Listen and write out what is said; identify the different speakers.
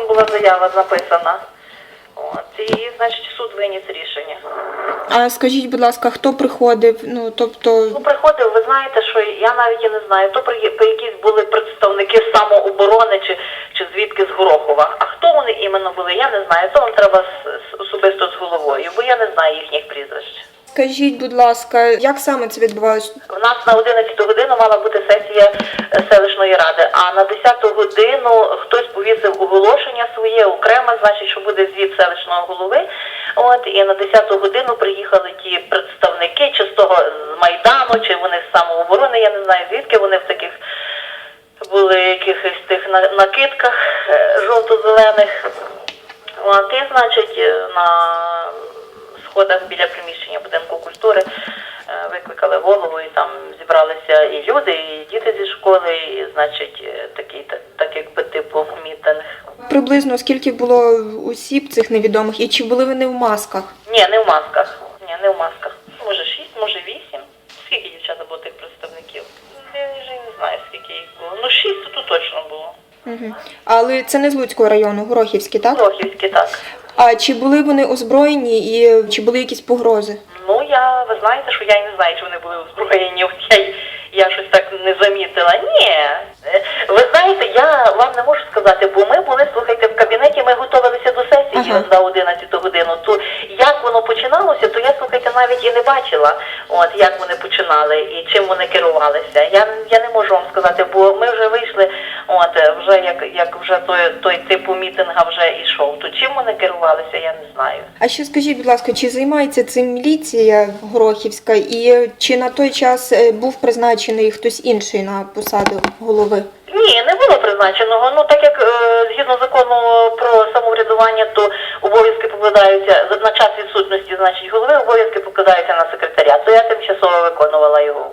Speaker 1: он була заява написана. От, і, значить, суд виніс рішення.
Speaker 2: А скажіть, будь ласка, хто приходив? Ну тобто,
Speaker 1: Ну, приходив, ви знаєте, що я навіть і не знаю, то при, при якісь були представники самооборони чи, чи звідки з Горохова. А хто вони іменно були, я не знаю. То вам треба з, з- особисто з головою, бо я не знаю їхніх прізвищ.
Speaker 2: Скажіть, будь ласка, як саме це відбувалося?
Speaker 1: У нас на 11 годину мала бути сесія е, селищної ради, а на 10 годину хтось повісив оголошення своє окремо, значить, що буде звіт селищного голови. От і на 10 годину приїхали ті представники, чи з того з майдану, чи вони з самооборони. Я не знаю звідки вони в таких були якихось тих накидках е, жовто-зелених. От, і, значить, е, на сходах біля приміщення викликали голову, і там зібралися і люди, і діти зі школи, і, значить, е, такий, так, якби типу мітинг.
Speaker 2: Приблизно скільки було осіб цих невідомих, і чи були вони в масках?
Speaker 1: Ні, не в масках. Ні, не в масках. Може шість, може вісім. Скільки дівчата було тих представників? Я вже не знаю, скільки їх було. Ну, шість то точно було.
Speaker 2: Угу. Але це не з Луцького району, Горохівський, так?
Speaker 1: Рохівські, так.
Speaker 2: А чи були вони озброєні і чи були якісь погрози?
Speaker 1: Ну, я, ви знаєте, що я й не знаю, чи вони були озброєні. От я, я щось так не замітила. Ні. Ви знаєте, я вам не можу сказати, бо ми були, слухайте, в кабінеті, ми готувалися до сесії
Speaker 2: Ага.
Speaker 1: за 11 годину. То як воно починалося, то я, слухайте, навіть і не бачила, от як вони починали і чим вони керувалися. Я, я не можу вам сказати, бо вже той, той типу мітинга вже йшов. То чим вони керувалися, я не знаю.
Speaker 2: А ще скажіть, будь ласка, чи займається цим міліція Горохівська, і чи на той час е, був призначений хтось інший на посаду голови?
Speaker 1: Ні, не було призначеного. Ну так як е, згідно закону про самоврядування, то обов'язки покладаються на час відсутності, значить голови обов'язки покладаються на секретаря. То я тимчасово виконувала його